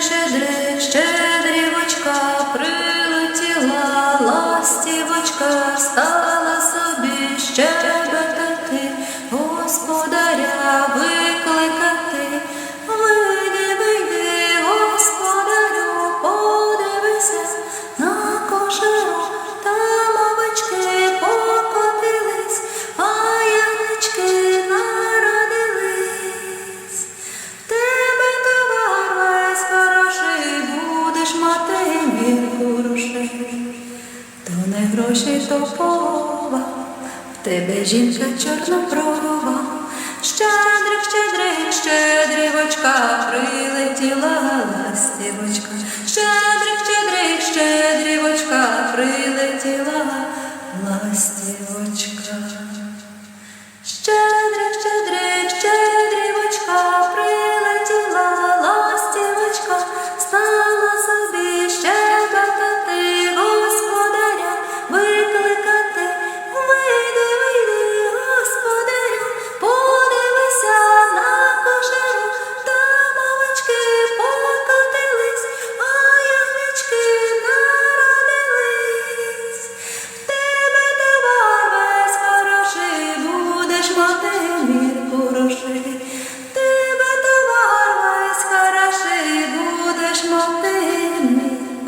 щедрик, щедрівочка, прилетіла ластівочка, стала собі щебетати, господаря він. То не гроші, то полова, в тебе жінка чорноброва. Щедрик, щедрик, щедрівочка, прилетіла ластівочка. Щедрик, щедрик, щедрівочка, прилетіла ластівочка. Щедрик,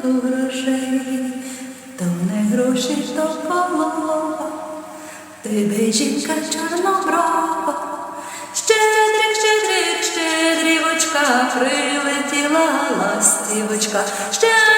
мір грошей, То не гроші, то полова, в тебе жінка чорноброва. Щедрик, щедрик, щедрівочка, прилетіла ластівочка. Щедрик,